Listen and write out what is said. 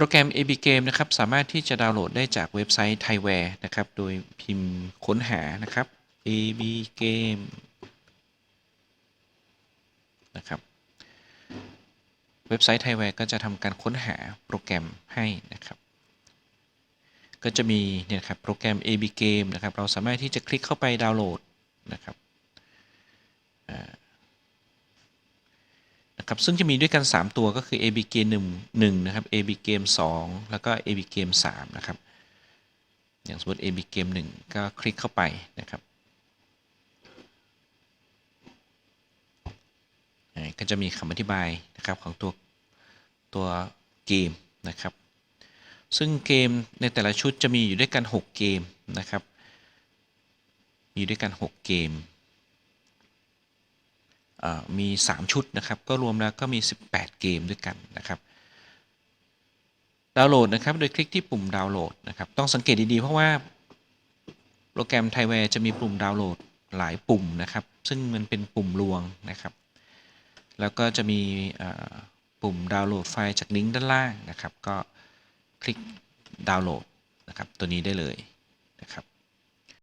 โปรแกรม AB Game นะครับสามารถที่จะดาวน์โหลดได้จากเว็บไซต์ Thaiware นะครับ โดยพิมพ์ค้นหานะครับ AB Game นะครับเว็บไซต์ Thaiware ก็จะทำการค้นหาโปรแกรมให้นะครับ ก็จะมีเนี่ยครับโปรแกรม AB Game นะครับ เราสามารถที่จะคลิกเข้าไปดาวน์โหลดนะครับอ่า นะครับซึ่งจะมีด้วยกัน 3 ตัวก็คือ AB Game 1 1นะครับ AB Game 2แล้วก็ AB Game 3นะครับอย่างสมมติ AB Game 1ก็คลิกเข้าไปนะครับก็จะมีคำอธิบายนะครับของตัวตัวเกมนะครับ ซึ่งเกมในแต่ละชุดจะมีอยู่ด้วยกัน 6 เกมนะครับ มีด้วยกัน 6 เกม มี 3 ชุดนะครับ ก็รวมแล้วก็มี 18 เกมด้วยกันนะครับดาวน์โหลดนะครับ โดยคลิกที่ปุ่มดาวน์โหลดนะครับ ต้องสังเกตดีๆ เพราะว่าโปรแกรม Thaiware จะมีปุ่มดาวน์โหลดหลายปุ่มนะครับ ซึ่งมันเป็นปุ่มรวงนะครับ แล้วก็จะมีปุ่มดาวน์โหลดไฟล์จากลิงก์ด้านล่างนะครับ ก็คลิกดาวน์โหลดนะครับ ตัวนี้ได้เลยนะครับ